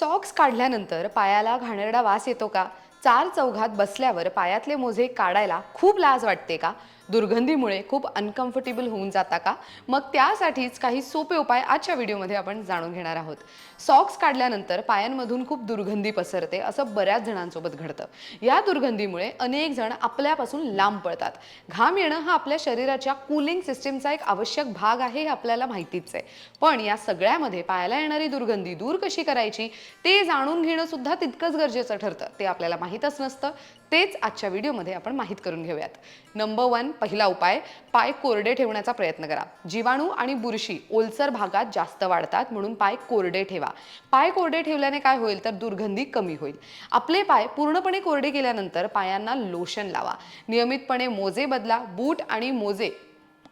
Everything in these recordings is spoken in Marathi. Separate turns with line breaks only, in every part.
सॉक्स काढल्यानंतर पायाला घाणेरडा वास येतो का? चार चौघात बसल्यावर पायातले मोजे काढायला खूप लाज वाटते का? दुर्गंधीमुळे खूप अनकम्फर्टेबल होऊन जाता का? मग त्यासाठीच काही सोपे उपाय आजच्या व्हिडिओमध्ये आपण जाणून घेणार आहोत. सॉक्स काढल्यानंतर पायांमधून खूप दुर्गंधी पसरते असं बऱ्याच जणांसोबत घडतं. या दुर्गंधीमुळे अनेक जण आपल्यापासून लांब पळतात. घाम येणं हा आपल्या शरीराच्या कूलिंग सिस्टीमचा एक आवश्यक भाग आहे हे आपल्याला माहितीच आहे. पण या सगळ्यामध्ये पायाला येणारी दुर्गंधी दूर कशी करायची ते जाणून घेणं सुद्धा तितकंच गरजेचं ठरतं. ते आपल्याला माहीतच नसतं. तेच आजच्या व्हिडिओमध्ये आपण माहीत करून घेऊयात. नंबर वन पहिला उपाय पाय कोरडे ठेवण्याचा प्रयत्न करा. जीवाणू आणि बुरशी ओलसर भागात जास्त वाढतात म्हणून पाय कोरडे ठेवा. पाय कोरडे ठेवल्याने काय होईल? तर दुर्गंधी कमी होईल. आपले पाय पूर्णपणे कोरडे केल्यानंतर पायांना लोशन लावा. नियमितपणे मोजे बदला बूट आणि मोजे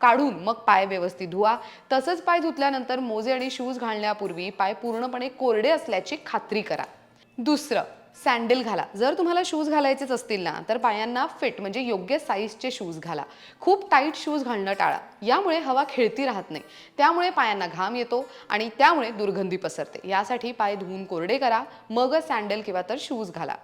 काढून मग पाय व्यवस्थित धुवा. तसंच पाय धुतल्यानंतर मोजे आणि शूज घालण्यापूर्वी पाय पूर्णपणे कोरडे असल्याची खात्री करा. दुसरं सँडल घाला. जर तुम्हाला शूज घालायचेच असतील ना तर पायांना फिट म्हणजे योग्य साईजचे शूज घाला. खूप टाईट शूज घालणं टाळा. यामुळे हवा खेळती राहत नाही. त्यामुळे पायांना घाम येतो आणि त्यामुळे दुर्गंधी पसरते. यासाठी पाय धुवून कोरडे करा. मगच सँडल किंवा तर शूज घाला.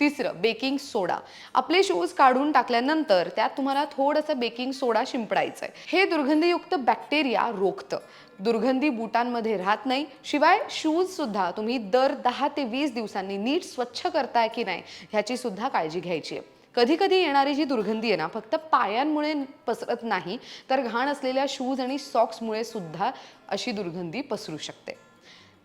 तिसरं बेकिंग सोडा आपले शूज काढून टाकल्यानंतर त्यात तुम्हाला थोडंसं बेकिंग सोडा शिंपडायचं आहे हे दुर्गंधीयुक्त बॅक्टेरिया रोखतं. दुर्गंधी बुटांमध्ये राहत नाही. शिवाय शूज सुद्धा तुम्ही दर दहा ते वीस दिवसांनी नीट स्वच्छ करताय की नाही ह्याची सुद्धा काळजी घ्यायची आहे. कधी कधी येणारी जी दुर्गंधी आहे ना फक्त पायांमुळे पसरत नाही तर घाण असलेल्या शूज आणि सॉक्समुळे सुद्धा अशी दुर्गंधी पसरू शकते.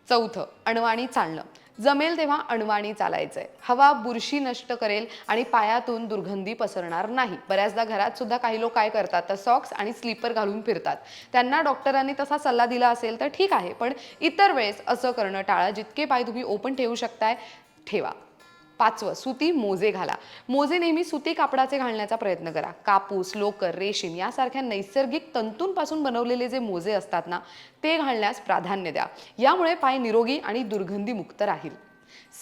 चौथं अणवाणी चालणं. जमेल तेव्हा अणवाणी चालायचंय. हवा बुरशी नष्ट करेल आणि पायातून दुर्गंधी पसरणार नाही. बऱ्याचदा घरात सुद्धा काही लोक काय करतात तर सॉक्स आणि स्लीपर घालून फिरतात. त्यांना डॉक्टरांनी तसा सल्ला दिला असेल तर ठीक आहे पण इतर वेळेस असं करणं टाळा. जितके पाय तुम्ही ओपन ठेवू शकताय ठेवा. पाचवं सुती मोजे घाला. मोजे नेहमी सुती कापडाचे घालण्याचा प्रयत्न करा. कापूस लोकर रेशीम यासारख्या नैसर्गिक तंतूंपासून बनवलेले जे मोजे असतात ना ते घालण्यास प्राधान्य द्या. यामुळे पाय निरोगी आणि दुर्गंधीमुक्त राहील.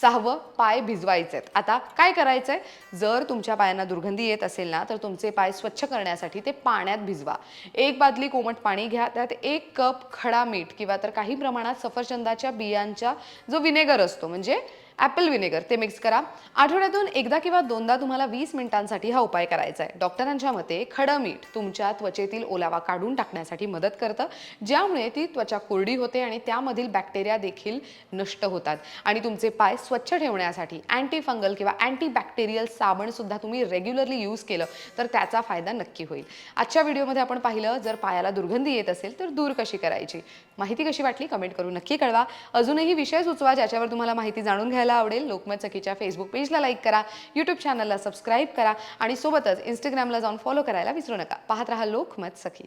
सहावं पाय भिजवायचे आता काय करायचंय? जर तुमच्या पायांना दुर्गंधी येत असेल ना तर तुमचे पाय स्वच्छ करण्यासाठी ते पाण्यात भिजवा. एक बादली कोमट पाणी घ्या. त्यात एक कप खडा मीठ किंवा तर काही प्रमाणात सफरचंदाच्या बियांचा जो विनेगर असतो म्हणजे ॲपल विनेगर ते मिक्स करा. आठवड्यातून एकदा किंवा दोनदा तुम्हाला वीस मिनिटांसाठी हा उपाय करायचा आहे. डॉक्टरांच्या मते खडं मीठ तुमच्या त्वचेतील ओलावा काढून टाकण्यासाठी मदत करतं. ज्यामुळे ती त्वचा कोरडी होते आणि त्यामधील बॅक्टेरिया देखील नष्ट होतात. आणि तुमचे पाय स्वच्छ ठेवण्यासाठी अँटी फंगल किंवा अँटी बॅक्टेरियल तुम्ही रेग्युलरली यूज केलं तर त्याचा फायदा नक्की होईल. आजच्या व्हिडिओमध्ये आपण पाहिलं जर पायाला दुर्गंधी येत असेल तर दूर कशी करायची? माहिती कशी वाटली? कमेंट करून नक्की कळवा. अजूनही विषय सुचवा ज्याच्यावर तुम्हाला माहिती जाणून घ्यायला आवडेल लोकमत सखीच्या फेसबुक पेजला लाईक करा यूट्यूब चॅनलला सबस्क्राईब करा आणि सोबतच इंस्टाग्रामला जाऊन फॉलो करायला विसरू नका. पाहत राहा लोकमत सखी